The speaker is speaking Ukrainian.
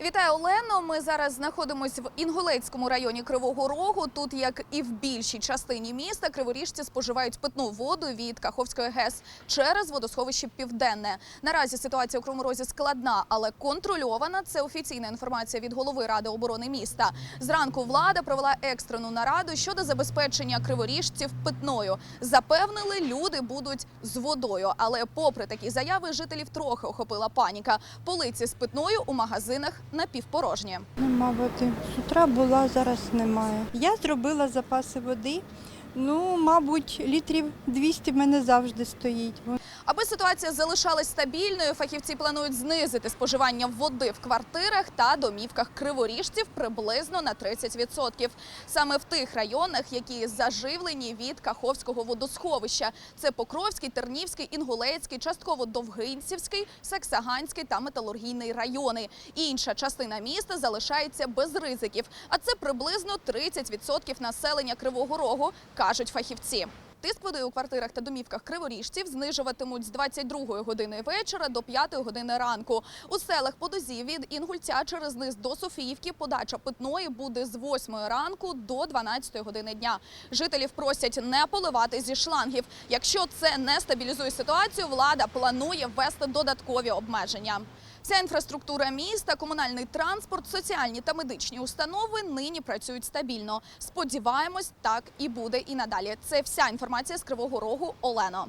Вітаю, Олено. Ми зараз знаходимося в Інгулецькому районі Кривого Рогу. Тут, як і в більшій частині міста, криворіжці споживають питну воду від Каховської ГЕС через водосховище Південне. Наразі ситуація у Кривому Розі складна, але контрольована. Це офіційна інформація від голови ради оборони міста. Зранку влада провела екстрену нараду щодо забезпечення криворіжців питною. Запевнили, люди будуть з водою. Але, попри такі заяви, жителів трохи охопила паніка. Полиці з питною у магазинах напівпорожні. Нема води. З утра була, зараз немає. Я зробила запаси води. Ну, мабуть, літрів 200 в мене завжди стоїть. Аби ситуація залишалась стабільною, фахівці планують знизити споживання води в квартирах та домівках криворіжців приблизно на 30%. Саме в тих районах, які заживлені від Каховського водосховища. Це Покровський, Тернівський, Інгулецький, частково Довгинцівський, Саксаганський та Металургійний райони. Інша частина міста залишається без ризиків, а це приблизно 30% населення Кривого Рогу, кажуть фахівці. Тиск води у квартирах та домівках криворіжців знижуватимуть з 22 години вечора до 5 години ранку. У селах по дозі від Інгульця через низ до Софіївки подача питної буде з 8 ранку до 12 години дня. Жителів просять не поливати зі шлангів. Якщо це не стабілізує ситуацію, влада планує ввести додаткові обмеження. Вся інфраструктура міста, комунальний транспорт, соціальні та медичні установи нині працюють стабільно. Сподіваємось, так і буде і надалі. Це вся інформація з Кривого Рогу. Олено.